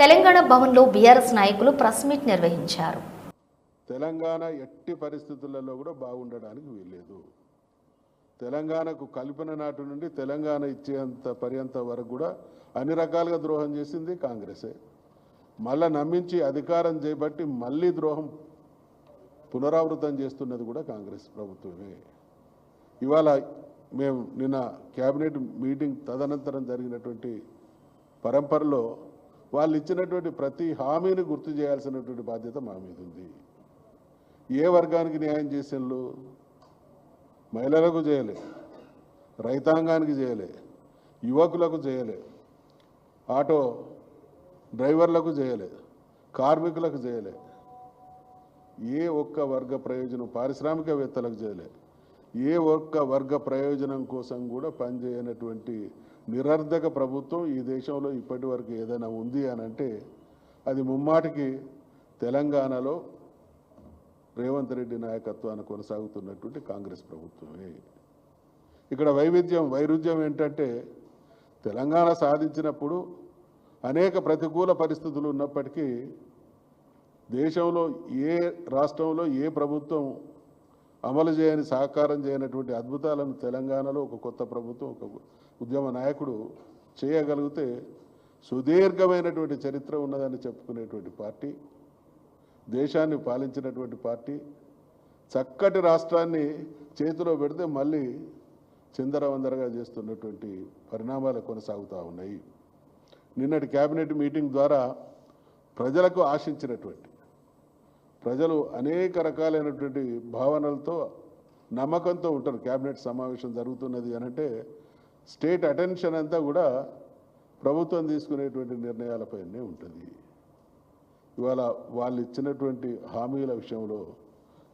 తెలంగాణ భవన్లో బీఆర్ఎస్ నాయకులు press meet నిర్వహించారు. తెలంగాణ ఎట్టి పరిస్థితులలో కూడా బాగుండడానికి వీల్లేదు. తెలంగాణకు కల్పన నాటి నుండి తెలంగాణ ఇచ్చేంత పర్యంత వరకు కూడా అన్ని రకాలుగా ద్రోహం చేసింది కాంగ్రెసే. మళ్ళా నమ్మించి అధికారం చేపట్టి మళ్ళీ ద్రోహం పునరావృతం చేస్తున్నది కూడా కాంగ్రెస్ ప్రభుత్వమే. ఇవాళ మేము నిన్న క్యాబినెట్ మీటింగ్ తదనంతరం జరిగినటువంటి పరంపరలో వాళ్ళు ఇచ్చినటువంటి ప్రతి హామీని గుర్తు చేయాల్సినటువంటి బాధ్యత మా మీద ఉంది. ఏ వర్గానికి న్యాయం చేసేళ్ళు మహిళలకు చేయలే. రైతాంగానికి చేయలే. యువకులకు చేయలే. ఆటో డ్రైవర్లకు చేయలే. కార్మికులకు చేయలే. ఏ ఒక్క వర్గ ప్రయోజనం పారిశ్రామికవేత్తలకు చేయలే. ఏ ఒక్క వర్గ ప్రయోజనం కోసం కూడా పనిచేయనటువంటి నిరర్ధక ప్రభుత్వం ఈ దేశంలో ఇప్పటి వరకు ఏదైనా ఉంది అని అంటే అది ముమ్మాటికి తెలంగాణలో రేవంత్ రెడ్డి నాయకత్వాన్ని కొనసాగుతున్నటువంటి కాంగ్రెస్ ప్రభుత్వమే. ఇక్కడ వైవిధ్యం వైరుధ్యం ఏంటంటే తెలంగాణ సాధించినప్పుడు అనేక ప్రతికూల పరిస్థితులు ఉన్నప్పటికీ దేశంలో ఏ రాష్ట్రంలో ఏ ప్రభుత్వం అమలు చేయని సహకారం చేయనటువంటి అద్భుతాలను తెలంగాణలో ఒక కొత్త ప్రభుత్వం ఒక ఉద్యమ నాయకుడు చేయగలిగితే సుదీర్ఘమైనటువంటి చరిత్ర ఉన్నదని చెప్పుకునేటువంటి పార్టీ దేశాన్ని పాలించినటువంటి పార్టీ చక్కటి రాష్ట్రాన్ని చేతిలో పెడితే మళ్ళీ చిందరవందరగా చేస్తున్నటువంటి పరిణామాలు కొనసాగుతూ ఉన్నాయి. నిన్నటి కేబినెట్ మీటింగ్ ద్వారా ప్రజలకు ఆశించినటువంటి ప్రజలు అనేక రకాలైనటువంటి భావనలతో నమ్మకంతో ఉంటారు. క్యాబినెట్ సమావేశం జరుగుతున్నది అనంటే స్టేట్ అటెన్షన్ అంతా కూడా ప్రభుత్వం తీసుకునేటువంటి నిర్ణయాలపైనే ఉంటుంది. ఇవాళ వాళ్ళు ఇచ్చినటువంటి హామీల విషయంలో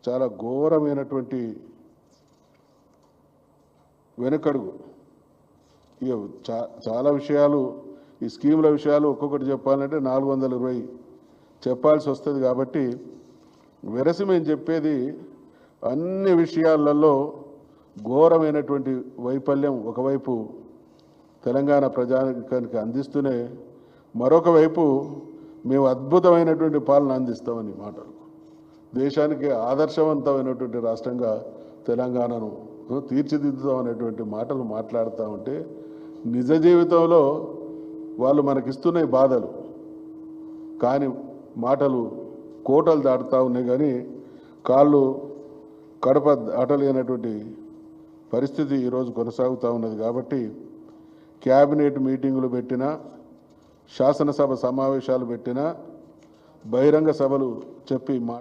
చాలా ఘోరమైనటువంటి వెనుకడుగు. ఇక చా చాలా విషయాలు ఈ స్కీముల విషయాలు ఒక్కొక్కటి చెప్పాలంటే నాలుగు వందల ఇరవై చెప్పాల్సి వస్తుంది కాబట్టి వెరసి మేము చెప్పేది అన్ని విషయాలలో ఘోరమైనటువంటి వైఫల్యం ఒకవైపు తెలంగాణ ప్రజానికానికి అందిస్తూనే మరొక వైపు మేము అద్భుతమైనటువంటి పాలన అందిస్తామని మాటలు. దేశానికి ఆదర్శవంతమైనటువంటి రాష్ట్రంగా తెలంగాణను తీర్చిదిద్దుతామనేటువంటి మాటలు మాట్లాడుతూ ఉంటే నిజ జీవితంలో వాళ్ళు మనకిస్తున్నాయి బాధలు. కానీ మాటలు కోటలు దాటుతూ ఉన్నాయి కానీ కాళ్ళు కడప దాటలేనటువంటి పరిస్థితి ఈరోజు కొనసాగుతూ ఉన్నది కాబట్టి క్యాబినెట్ మీటింగులు పెట్టినా శాసనసభ సమావేశాలు పెట్టినా బహిరంగ సభలు చెప్పి మా